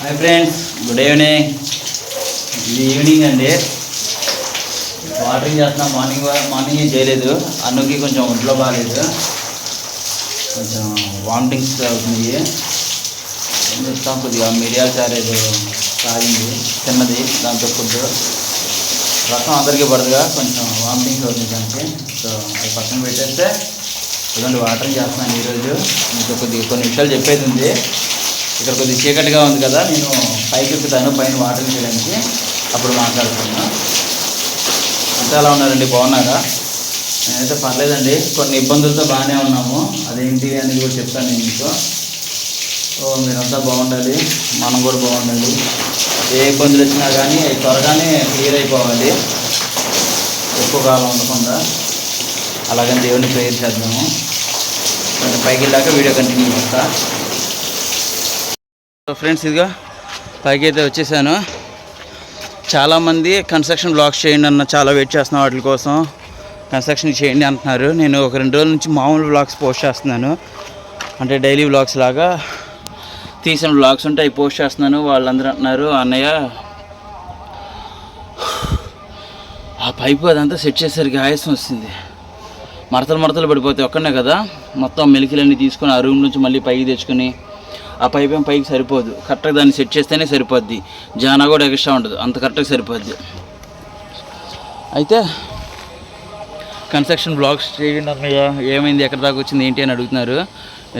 Hi friends good evening ఇది evening అండి. Watering చేస్తున్నా మార్నింగ్ మార్నింగ్ ఏం చేయలేదు. అన్నుకి కొంచెం ఒంట్లో బాగాలేదు కొంచెం వామిటింగ్స్ అవుతుంది ఏం చేస్తాం? కొద్దిగా మిరియాల చారు తాగింది. చిన్నది దాంతో ఫుడ్ రసం అందరికీ పడదుగా కొంచెం వామిటింగ్స్ అవుతుంది దానికి. సో అది పక్కన పెట్టేస్తే ఇలాంటి వాటరింగ్ చేస్తున్నాను ఈరోజు. మీకు కొద్దిగా కొన్ని విషయాలు చెప్పేది ఉంది. ఇక్కడ కొద్ది చీకటిగా ఉంది కదా నేను పైకి ఎక్కుతాను పైన వాటర్ చేయడానికి అప్పుడు మాట్లాడుతున్నా. అంతా ఎలా ఉన్నారండి? బాగున్నారా? నేనైతే పర్లేదండి కొన్ని ఇబ్బందులతో బాగానే ఉన్నాము. అదేంటి అని కూడా చెప్తాను నేను మీకు. సో మీరంతా బాగుండాలి మనం కూడా బాగుండాలి. ఏ ఇబ్బందులు వచ్చినా కానీ అవి త్వరగానే క్లియర్ అయిపోవాలి. ఎక్కువ కాలం ఉండకుండా. అలాగని దేవుని ప్రేయర్ చేద్దాము. పైకి వెళ్ళాక వీడియో కంటిన్యూ చేస్తాను ఫ్రెండ్స్ ఇదిగా పైకి అయితే వచ్చేసాను. చాలామంది కన్స్ట్రక్షన్ బ్లాక్స్ చేయండి అన్న చాలా వెయిట్ చేస్తున్నాం వాటి కోసం. కన్స్ట్రక్షన్ చేయండి అంటున్నారు. నేను ఒక రెండు రోజుల నుంచి మామూలు బ్లాగ్స్ పోస్ట్ చేస్తున్నాను. అంటే డైలీ బ్లాగ్స్ లాగా తీసిన బ్లాగ్స్ ఉంటే అవి పోస్ట్ చేస్తున్నాను. వాళ్ళందరూ అంటున్నారు అన్నయ్య ఆ పైపు అదంతా సెట్ చేసరికి ఆయాసం వస్తుంది. మడతలు మడతలు పడిపోతాయి ఒక్కనే కదా. మొత్తం మెలికలన్నీ తీసుకొని ఆ రూమ్ నుంచి మళ్ళీ పైకి తెచ్చుకొని ఆ పైప్ ఏం పైకి సరిపోదు. కరెక్ట్గా దాన్ని సెట్ చేస్తేనే సరిపోద్ది. జానా కూడా ఎక్స్ట్రా ఉండదు. అంత కరెక్ట్గా సరిపోద్ది. అయితే కన్స్ట్రక్షన్ బ్లాక్స్ చేయండి అన్నయ్య ఏమైంది ఎక్కడ దాకా వచ్చింది ఏంటి అని అడుగుతున్నారు.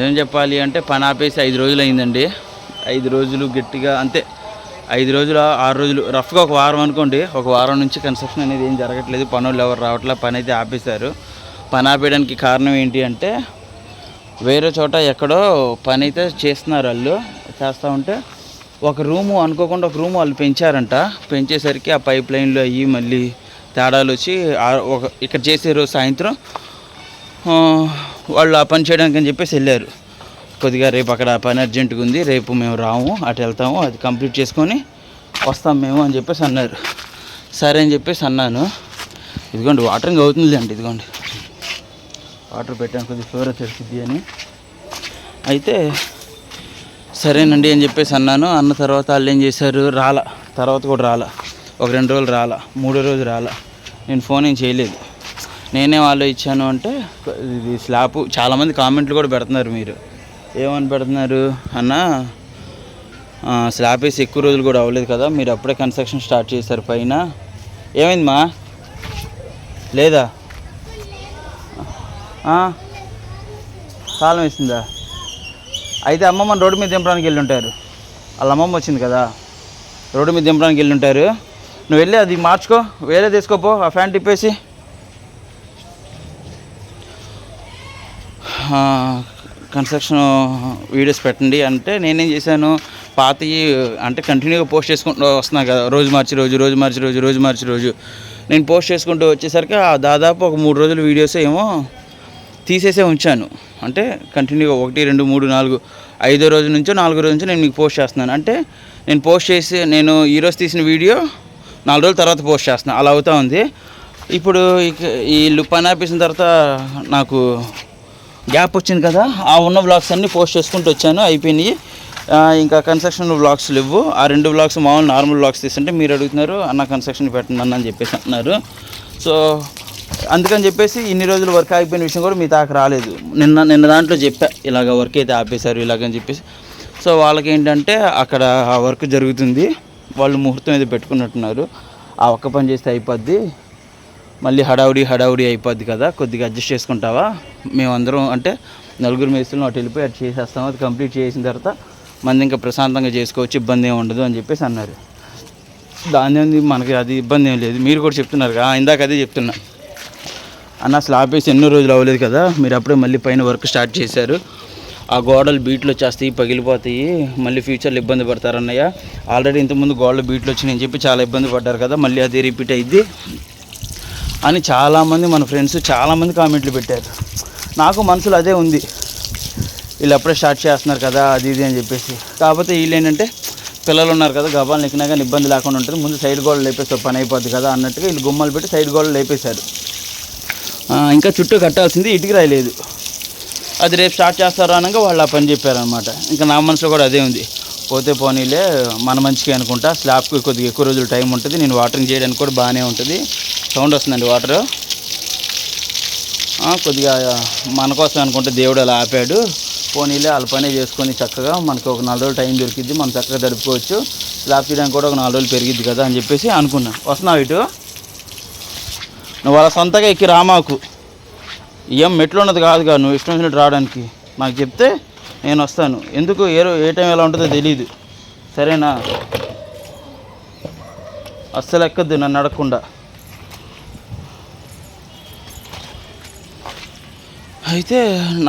ఏం చెప్పాలి అంటే పని ఆపేసి ఐదు రోజులు అయిందండి. ఐదు రోజులు గట్టిగా అంతే. ఐదు రోజులు ఆరు రోజులు రఫ్గా ఒక వారం అనుకోండి ఒక వారం నుంచి కన్స్ట్రక్షన్ అనేది ఏం జరగట్లేదు. పనులు ఎవరు రావట్లే పని అయితే ఆపేశారు. పని ఆపేయడానికి కారణం ఏంటి అంటే వేరే చోట ఎక్కడో పని అయితే చేస్తున్నారు వాళ్ళు. చేస్తూ ఉంటే ఒక రూము అనుకోకుండా ఒక రూము వాళ్ళు పెంచారంట. పెంచేసరికి ఆ పైప్ లైన్లు అయ్యి మళ్ళీ తేడాలు వచ్చి ఒక ఇక్కడ చేసే రోజు సాయంత్రం వాళ్ళు ఆ పని చేయడానికి అని చెప్పేసి వెళ్ళారు. కొద్దిగా రేపు అక్కడ పని అర్జెంటుగా ఉంది రేపు మేము రాము అటు వెళ్తాము అది కంప్లీట్ చేసుకొని వస్తాం మేము అని చెప్పేసి అన్నారు. సరే అని చెప్పేసి అన్నాను. ఇదిగోండి వాటరింగ్ అవుతుంది అండి ఇదిగోండి. ఆర్డర్ పెట్టాను కొద్దిగా ఫీవర్ తెలిసింది అని. అయితే సరేనండి అని చెప్పేసి అన్నాను. అన్న తర్వాత వాళ్ళు ఏం చేశారు? రాలా. తర్వాత కూడా రాలా. ఒక రెండు రోజులు రాల. మూడో రోజు రాలా. నేను ఫోన్ ఏం చేయలేదు. నేనే వాళ్ళు ఇచ్చాను అంటే ఇది స్లాబ్ చాలామంది కామెంట్లు కూడా పెడుతున్నారు మీరు. ఏమని పెడుతున్నారు? అన్న స్లాబ్ వేసి ఎక్కువ రోజులు కూడా అవ్వలేదు కదా. మీరు అప్పుడే కన్స్ట్రక్షన్ స్టార్ట్ చేశారు పైన. ఏమైందమ్మా లేదా? తాళం కాలం వేసిందా? అయితే అమ్మమ్మ రోడ్డు మీద దింపడానికి వెళ్ళి ఉంటారు వాళ్ళ అమ్మమ్మ వచ్చింది కదా. రోడ్డు మీద దింపడానికి వెళ్ళి ఉంటారు నువ్వు వెళ్ళి అది మార్చుకో. వేరే తీసుకోపో. ఆ ఫ్యాన్ తిప్పేసి. కన్స్ట్రక్షన్ వీడియోస్ పెట్టండి అంటే నేనేం చేశాను పాతవి అంటే కంటిన్యూగా పోస్ట్ చేసుకుంటూ వస్తున్నా కదా. రోజు మార్చి రోజు రోజు మార్చి రోజు రోజు మార్చి రోజు. నేను పోస్ట్ చేసుకుంటూ వచ్చేసరికి ఆ దాదాపు ఒక మూడు రోజుల వీడియోస్ ఏమో తీసేసే ఉంచాను. అంటే కంటిన్యూగా ఒకటి రెండు మూడు నాలుగు ఐదో రోజు నుంచో నాలుగో రోజు నుంచో నేను మీకు పోస్ట్ చేస్తున్నాను. అంటే నేను పోస్ట్ చేసి నేను ఈరోజు తీసిన వీడియో నాలుగు రోజుల తర్వాత పోస్ట్ చేస్తున్నాను అలా అవుతూ ఉంది. ఇప్పుడు ఇక ఈ పని ఆపేసిన తర్వాత నాకు గ్యాప్ వచ్చింది కదా ఆ ఉన్న బ్లాగ్స్ అన్నీ పోస్ట్ చేసుకుంటూ వచ్చాను. అయిపోయినాయి. ఇంకా కన్స్ట్రక్షన్ బ్లాగ్స్ లేవు. ఆ రెండు బ్లాగ్స్ మామూలు నార్మల్ బ్లాగ్స్ తీస్తుంటే మీరు అడుగుతున్నారు అన్న కన్స్ట్రక్షన్ పెట్టండి అన్న అని చెప్పేసి అంటున్నారు. సో అందుకని చెప్పేసి ఇన్ని రోజులు వర్క్ ఆగిపోయిన విషయం కూడా మీ దాకా రాలేదు. నిన్న నిన్న దాంట్లో చెప్పా ఇలాగ వర్క్ అయితే ఆపేశారు ఇలాగని చెప్పేసి. సో వాళ్ళకి ఏంటంటే అక్కడ ఆ వర్క్ జరుగుతుంది వాళ్ళు ముహూర్తం ఏదో పెట్టుకున్నట్టున్నారు. ఆ ఒక్క పని చేస్తే అయిపోద్ది. మళ్ళీ హడావుడి హడావుడి అయిపోద్ది కదా కొద్దిగా అడ్జస్ట్ చేసుకుంటావా? మేమందరం అంటే నలుగురు మేస్తులను అటు వెళ్ళిపోయి అటు చేసేస్తాం అది కంప్లీట్ చేసిన తర్వాత మంది ఇంకా ప్రశాంతంగా చేసుకోవచ్చు ఇబ్బంది ఏమి ఉండదు అని చెప్పేసి అన్నారు. దాని మనకి అది ఇబ్బంది ఏం లేదు. మీరు కూడా చెప్తున్నారు కదా ఇందాక అదే చెప్తున్నా. అన్న అసలు ఆపేసి ఎన్నో రోజులు అవ్వలేదు కదా. మీరు అప్పుడే మళ్ళీ పైన వర్క్ స్టార్ట్ చేశారు. ఆ గోడలు బీట్లు వచ్చేస్తాయి పగిలిపోతాయి. మళ్ళీ ఫ్యూచర్లో ఇబ్బంది పడతారు అన్నయ్య. ఆల్రెడీ ఇంతకుముందు గోడలు బీట్లు వచ్చినాయని అని చెప్పి చాలా ఇబ్బంది పడ్డారు కదా. మళ్ళీ అది రిపీట్ అయింది అని చాలామంది మన ఫ్రెండ్స్ చాలామంది కామెంట్లు పెట్టారు. నాకు మనసులో అదే ఉంది. వీళ్ళు అప్పుడే స్టార్ట్ చేస్తున్నారు కదా అది ఇది అని చెప్పేసి. కాకపోతే వీళ్ళు ఏంటంటే పిల్లలు ఉన్నారు కదా గబాలు ఎక్కినా కానీ ఇబ్బంది లేకుండా ఉంటుంది ముందు సైడ్ గోడలు లేపేస్తే పని అయిపోద్ది కదా అన్నట్టుగా వీళ్ళు గుమ్మలు పెట్టి సైడ్ గోడలు లేపేశారు. ఇంకా చుట్టూ కట్టాల్సింది ఇటుకి రాయలేదు. అది రేపు స్టార్ట్ చేస్తారు అనగా వాళ్ళు ఆ పని చెప్పారనమాట ఇంకా నా మనసులో కూడా అదే ఉంది. పోతే పోనీలే మన మంచిగా అనుకుంటా. స్లాబ్కి కొద్దిగా ఎక్కువ రోజులు టైం ఉంటుంది. నేను వాటరింగ్ చేయడానికి కూడా బాగానే ఉంటుంది. సౌండ్ వస్తుందండి వాటర్. కొద్దిగా మన కోసం అనుకుంటే దేవుడు అలా ఆపాడు. పోనీలే వాళ్ళ పనే చేసుకొని చక్కగా మనకు ఒక నాలుగు రోజులు టైం దొరికిద్ది. మనం చక్కగా గడుపుకోవచ్చు స్లాబ్ చేయడానికి కూడా ఒక నాలుగు రోజులు పెరిగిద్ది కదా అని చెప్పేసి అనుకున్నాను వస్తున్నావు ఇటు? నువ్వు వాళ్ళ సొంతగా ఎక్కి రామాకు ఏం మెట్లు ఉన్నది కాదుగా నువ్వు ఇష్టం వచ్చినట్టు రావడానికి. నాకు చెప్తే నేను వస్తాను. ఎందుకు? ఏ ఏ టైం ఎలా ఉంటుందో తెలియదు సరేనా? అస్సలు ఎక్కద్దు నన్ను అడగకుండా. అయితే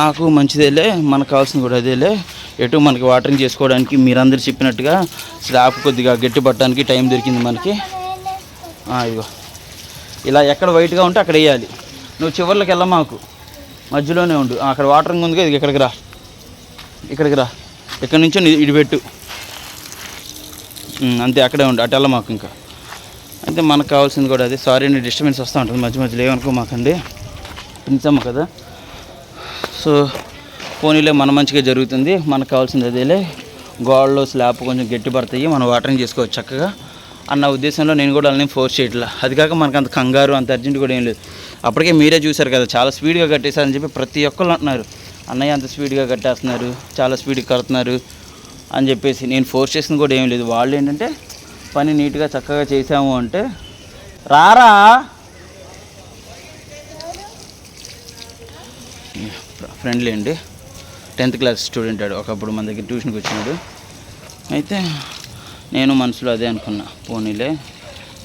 నాకు మంచిదేలే మనకు కావాల్సింది కూడా అదేలే. ఎటు మనకి వాటరింగ్ చేసుకోవడానికి మీరందరూ చెప్పినట్టుగా స్లాబ్ కొద్దిగా గట్టి పట్టడానికి టైం దొరికింది మనకి. ఇదిగో. ఇలా ఎక్కడ వైట్గా ఉంటే అక్కడ వేయాలి. నువ్వు చివర్లోకి వెళ్ళ మాకు. మధ్యలోనే ఉండు. అక్కడ వాటరింగ్ ఉంది ఇది ఇక్కడికి రా. ఇక్కడికి రా. ఇక్కడ నుంచి నీ- ఇటు పెట్టు. అంతే అక్కడే ఉండు. అటు వెళ్ళ మాకు ఇంకా. అయితే మనకు కావాల్సింది కూడా అది. సారీ అండి డిస్టర్బెన్స్ వస్తూ ఉంటుంది మధ్య మధ్యలో. ఏమనుకో మాకండి. పెంచాము కదా. సో పోనీలే మన మంచిగా జరుగుతుంది. మనకు కావాల్సింది అదేలే. గోడలో స్లాబ్ కొంచెం గట్టి పడతాయి మనం వాటరింగ్ చేసుకోవచ్చు చక్కగా. అన్న ఉద్దేశంలో నేను కూడా వాళ్ళని ఫోర్స్ చేయట్లా. అది కాక మనకు అంత కంగారు అంత అర్జెంట్ కూడా ఏం లేదు. అప్పటికే మీరే చూశారు కదా చాలా స్పీడ్గా కట్టేశారని చెప్పి ప్రతి ఒక్కళ్ళు అంటున్నారు. అన్నయ్య అంత స్పీడ్గా కట్టేస్తున్నారు చాలా స్పీడ్గా కడుతున్నారు అని చెప్పేసి. నేను ఫోర్స్ చేసింది కూడా ఏం లేదు. వాళ్ళు ఏంటంటే పని నీట్గా చక్కగా చేసాము అంటే రారా! ఫ్రెండ్లీ అండి టెన్త్ క్లాస్ స్టూడెంట్ ఆడు. ఒకప్పుడు మన దగ్గర ట్యూషన్కి వచ్చినాడు. అయితే నేను మనసులో అదే అనుకున్నా. పోనీలే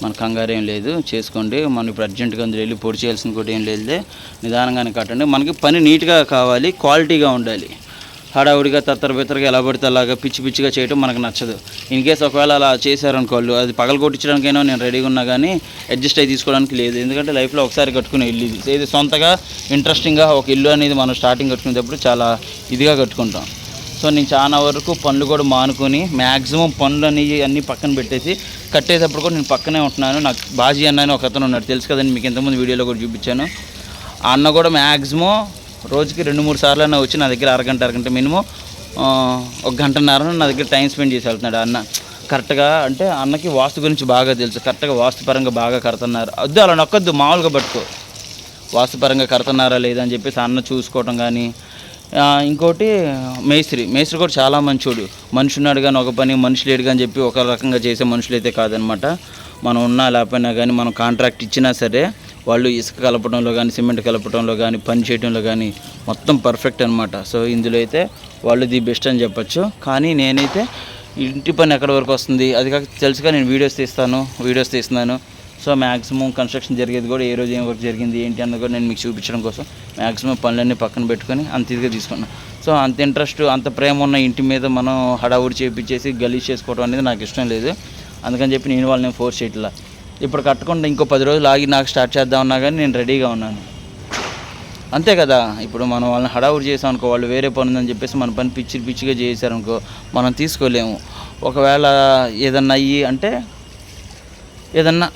మన కంగారు ఏం లేదు చేసుకోండి. మనం ఇప్పుడు అర్జెంటుగా అందులో వెళ్ళి పొడి చేయాల్సిన కూడా ఏం లేదులే. నిదానంగానే కట్టండి మనకి పని నీట్గా కావాలి క్వాలిటీగా ఉండాలి. హడావుడిగా తత్తర బిత్తరగా ఎలా పడితే అలాగా పిచ్చి పిచ్చిగా చేయడం మనకు నచ్చదు. ఇన్ కేస్ ఒకవేళ అలా చేశారనుకోళ్ళు అది పగల కొట్టించడానికైనా నేను రెడీగా ఉన్నా కానీ అడ్జస్ట్ అయ్యి తీసుకోవడానికి లేదు. ఎందుకంటే లైఫ్లో ఒకసారి కట్టుకునే ఇల్లు ఇది. ఇది సొంతగా ఇంట్రెస్టింగ్గా ఒక ఇల్లు అనేది మనం స్టార్టింగ్ కట్టుకునేటప్పుడు చాలా ఇదిగా కట్టుకుంటాం. సో నేను చాలా వరకు పనులు కూడా మానుకొని మ్యాక్సిమం పనులు అనేవి అన్నీ పక్కన పెట్టేసి కట్టేటప్పుడు కూడా నేను పక్కనే ఉంటున్నాను. నాకు బాజీ అన్న అని ఒక అతను ఉన్నాడు. తెలుసు కదండి మీకు ఇంతకుముందు వీడియోలో కూడా చూపించాను. ఆ అన్న కూడా మ్యాక్సిమం రోజుకి రెండు మూడు సార్లు అన్న వచ్చి నా దగ్గర అరగంట అరగంట మినిమం ఒక గంటన్నర నా దగ్గర టైం స్పెండ్ చేసి వెళ్తున్నాడు అన్న. కరెక్ట్గా అంటే అన్నకి వాస్తు గురించి బాగా తెలుసు. కరెక్ట్గా వాస్తుపరంగా బాగా కడుతున్నారు. వద్దు అలా నొక్కద్దు మామూలుగా పట్టుకో. వాస్తుపరంగా కడుతున్నారా లేదా అని చెప్పేసి అన్న చూసుకోవటం కానీ ఇంకోటి మేస్త్రి. మేస్త్రి కూడా చాలా మంచోడు. మనిషి ఉన్నాడు కానీ ఒక పని మనిషి లేడు కానీ చెప్పి ఒక రకంగా చేసే మనుషులు అయితే కాదనమాట. మనం ఉన్నా లేకపోయినా కానీ మనం కాంట్రాక్ట్ ఇచ్చినా సరే వాళ్ళు ఇసుక కలపడంలో కానీ సిమెంట్ కలపడంలో కానీ పని చేయడంలో కానీ మొత్తం పర్ఫెక్ట్ అనమాట. సో ఇందులో అయితే వాళ్ళు ది బెస్ట్ అని చెప్పొచ్చు. కానీ నేనైతే ఇంటి పని ఎక్కడి వరకు వస్తుంది? అది కాక తెలుసుగా నేను వీడియోస్ తీస్తాను వీడియోస్ తీస్తున్నాను. సో మ్యాక్సిమం కన్స్ట్రక్షన్ జరిగేది కూడా ఏ రోజు ఏం వర్క్ జరిగింది ఏంటి అన్నది కూడా నేను మీకు చూపించడం కోసం. మ్యాక్సిమం పనులన్నీ పక్కన పెట్టుకొని అంత ఇదిగా తీసుకున్నాను సో అంత ఇంట్రెస్ట్ అంత ప్రేమ ఉన్న ఇంటి మీద మనం హడావుడి చేపించేసి గలీజ్ చేసుకోవడం అనేది నాకు ఇష్టం లేదు. అందుకని చెప్పి నేను వాళ్ళని ఫోర్స్ చేయట్లా. ఇప్పుడు కట్టకుండా ఇంకో పది రోజులు ఆగి నాకు స్టార్ట్ చేద్దామన్నా కానీ నేను రెడీగా ఉన్నాను. అంతే కదా? ఇప్పుడు మనం వాళ్ళని హడావుడి చేసాం అనుకో వాళ్ళు వేరే పని ఉందని చెప్పేసి మన పని పిచ్చి పిచ్చిగా చేశారనుకో మనం తీసుకోలేము. ఒకవేళ ఏదన్నా అయ్యి అంటే ఏదన్నా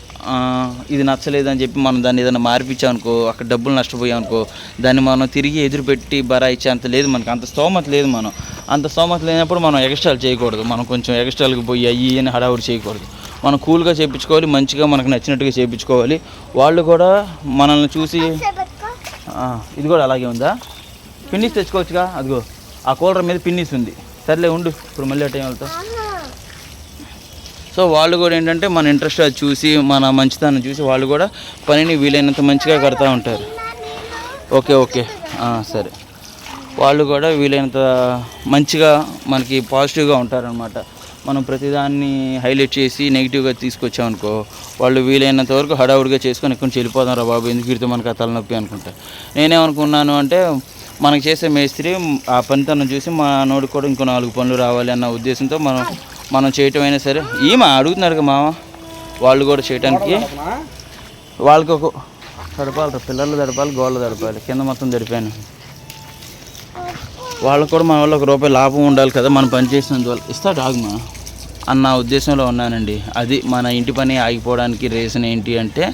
ఇది నచ్చలేదని చెప్పి మనం దాన్ని ఏదైనా మార్పించామనుకో అక్కడ డబ్బులు నష్టపోయామనుకో దాన్ని మనం తిరిగి ఎదురుపెట్టి బరా ఇచ్చే అంత లేదు మనకు. అంత స్తోమత లేదు మనం. అంత స్తోమత లేనప్పుడు మనం ఎక్స్ట్రాలు చేయకూడదు. మనం కొంచెం ఎక్స్ట్రాలకు పోయి అయ్యి అని హడావుడి చేయకూడదు. మనం కూల్గా చేయించుకోవాలి మంచిగా మనకు నచ్చినట్టుగా చేయించుకోవాలి వాళ్ళు కూడా మనల్ని చూసి ఇది కూడా అలాగే ఉందా? పిన్నిస్ తెచ్చుకోవచ్చుగా? అదిగో ఆ కూలర్ మీద పిన్నిస్ ఉంది. సర్లే ఉండు. ఇప్పుడు మళ్ళీ టైం వెళ్తా. సో వాళ్ళు కూడా ఏంటంటే మన ఇంట్రెస్ట్ అది చూసి మన మంచితనం చూసి వాళ్ళు కూడా పనిని వీలైనంత మంచిగా కడతా ఉంటారు. Okay okay. సరే. వాళ్ళు కూడా వీలైనంత మంచిగా మనకి పాజిటివ్గా ఉంటారనమాట మనం ప్రతిదాన్ని హైలైట్ చేసి నెగిటివ్గా తీసుకొచ్చామనుకో వాళ్ళు వీలైనంత వరకు హడావుడిగా చేసుకొని ఎక్కడి నుంచి వెళ్ళిపోతాం రా బాబు ఎందుకు వీరితో మనకు ఆ తలనొప్పి అనుకుంటా. నేనేమనుకున్నాను అంటే మనకు చేసే మేస్త్రి ఆ పనితనం చూసి మా నోడు కూడా ఇంకో నాలుగు పనులు రావాలి అన్న ఉద్దేశంతో మనం మనం చేయటం అయినా సరే. ఈమె అడుగుతున్నారు కదా మామ. వాళ్ళు కూడా చేయడానికి వాళ్ళకి ఒక తడపాలి పిల్లలు తడపాలి గోళ్ళు తడపాలి. కింద మొత్తం తడిపాను. వాళ్ళకు కూడా మన వల్ల ఒక రూపాయి లాభం ఉండాలి కదా మనం పని చేసినందువల్ల. ఇస్తా ఆగుమా అన్న ఉద్దేశంలో ఉన్నానండి. అది మన ఇంటి పని ఆగిపోవడానికి రీజన్ ఏంటి అంటే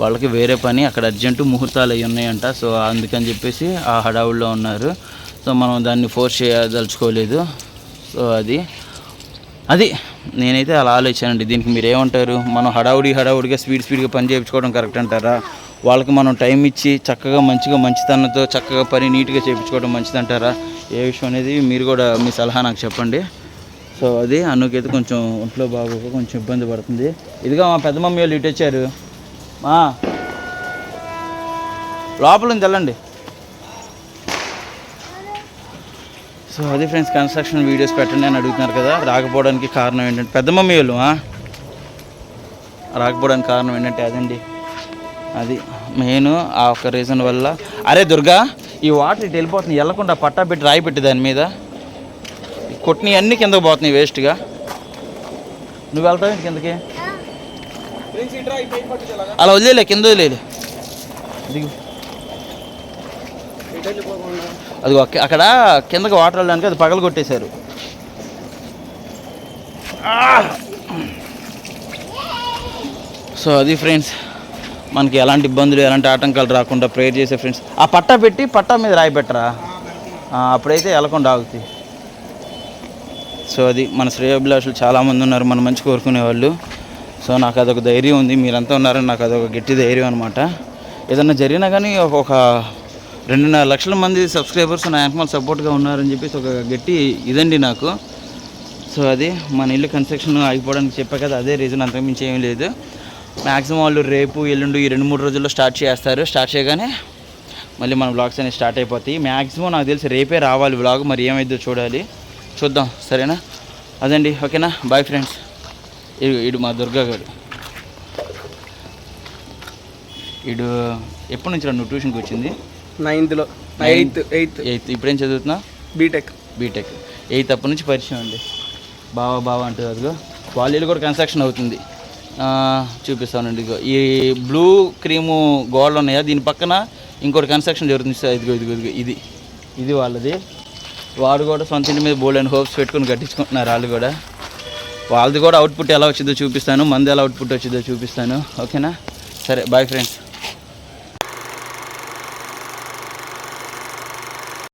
వాళ్ళకి వేరే పని అక్కడ అర్జెంటు ముహూర్తాలు అవి ఉన్నాయంట. సో అందుకని చెప్పేసి ఆ హడావుల్లో ఉన్నారు. సో మనం దాన్ని ఫోర్స్ చేయదలుచుకోలేదు. సో అది అది నేనైతే అలా ఆలోచించానండి. దీనికి మీరు ఏమంటారు మనం హడావుడి హడావుడిగా స్పీడ్ స్పీడ్గా పని చేయించుకోవడం కరెక్ట్ అంటారా? వాళ్ళకి మనం టైం ఇచ్చి చక్కగా మంచిగా మంచితనంతో చక్కగా పని నీట్గా చేయించుకోవడం మంచిదంటారా? ఏ విషయం అనేది మీరు కూడా మీ సలహా నాకు చెప్పండి. సో అది అన్నకైతే కొంచెం ఒంట్లో బాగోక కొంచెం ఇబ్బంది పడుతుంది. ఇదిగా మా పెద్ద మమ్మీ వాళ్ళు ఇటు వచ్చారు. మా లోపల నుంచి వెళ్ళండి. సో అది ఫ్రెండ్స్ కన్స్ట్రక్షన్ వీడియోస్ పెట్టండి అని అడుగుతున్నారు కదా. రాకపోవడానికి కారణం ఏంటంటే పెద్ద మమ్మీ వాళ్ళు ఆ? రాకపోవడానికి కారణం ఏంటంటే అదండి. అది మెయిన్ ఆ ఒక్క రీజన్ వల్ల. అరే దుర్గా ఈ వాటర్ ఇటు వెళ్ళిపోతుంది. వెళ్ళకుండా పట్టా పెట్టి రాయి పెట్టి దాని మీద. ఈ కొట్టినవి అన్నీ కిందకు పోతున్నాయి వేస్ట్గా నువ్వు వెళ్తావు ఏంటి కిందకి? అలా వదిలేలే కింద వదిలేలే దిగు అది అక్కడ కిందకి వాటర్ వెళ్ళడానికి అది పగలు కొట్టేశారు. సో అది ఫ్రెండ్స్ మనకి ఎలాంటి ఇబ్బందులు ఎలాంటి ఆటంకాలు రాకుండా ప్రేయర్ చేసే ఫ్రెండ్స్ ఆ పట్టా పెట్టి పట్టా మీద రాయి పెట్టరా అప్పుడైతే వెళ్ళకుండా ఆగుతాయి సో అది మన శ్రేయాభిలాషులు చాలామంది ఉన్నారు మన మంచి కోరుకునే వాళ్ళు. సో నాకు అదొక ధైర్యం ఉంది మీరంతా ఉన్నారని నాకు అదొక గట్టి ధైర్యం అనమాట ఏదన్నా జరిగినా కానీ ఒక రెండున్నర లక్షల మంది సబ్స్క్రైబర్స్ నా వెనకమాల సపోర్ట్గా ఉన్నారని చెప్పేసి ఒక గట్టి ఇదండి నాకు. సో అది మన ఇల్లు కన్స్ట్రక్షన్ ఆగిపోవడానికి చెప్పా కదా అదే రీజన్ అంతకుమించి ఏం లేదు. మ్యాక్సిమం వాళ్ళు రేపు ఎల్లుండి ఈ రెండు మూడు రోజుల్లో స్టార్ట్ చేస్తారు. స్టార్ట్ చేయగానే మళ్ళీ మన బ్లాగ్స్ అనేవి స్టార్ట్ అయిపోతాయి. మ్యాక్సిమం నాకు తెలిసి రేపే రావాలి బ్లాగ్ మరి ఏమైందో చూడాలి. చూద్దాం సరేనా? అదండి ఓకేనా? బాయ్ ఫ్రెండ్స్ ఇడు మా దుర్గా గారు. ఇడు ఎప్పటి నుంచి నువ్వు ట్యూషన్కి వచ్చింది? నైన్త్లో. ఎయిత్ ఎయిత్ ఎయిత్ ఇప్పుడేం చదువుతున్నా బీటెక్ బీటెక్ ఎయిత్ అప్పటి నుంచి పరిచయం అండి. బావా బావా అంటుంది అదిగో. వాళ్ళ కూడా కన్స్ట్రక్షన్ అవుతుంది. చూపిస్తానండి ఇదిగో. ఈ బ్లూ క్రీము గోడలు ఉన్నాయా? దీని పక్కన ఇంకోటి కన్స్ట్రక్షన్ జరుగుతుంది. సార్ ఇదిగో ఇదిగో ఇదిగో ఇది. ఇది వాళ్ళది. వాడు కూడా సొంత ఇంటి మీద బోల్డ్ అండ్ హోప్స్ పెట్టుకుని కట్టించుకుంటున్నారు వాళ్ళు కూడా. వాళ్ళది కూడా అవుట్పుట్ ఎలా వచ్చిందో చూపిస్తాను. మంది ఎలా అవుట్పుట్ వచ్చిందో చూపిస్తాను. ఓకేనా సరే బాయ్ ఫ్రెండ్స్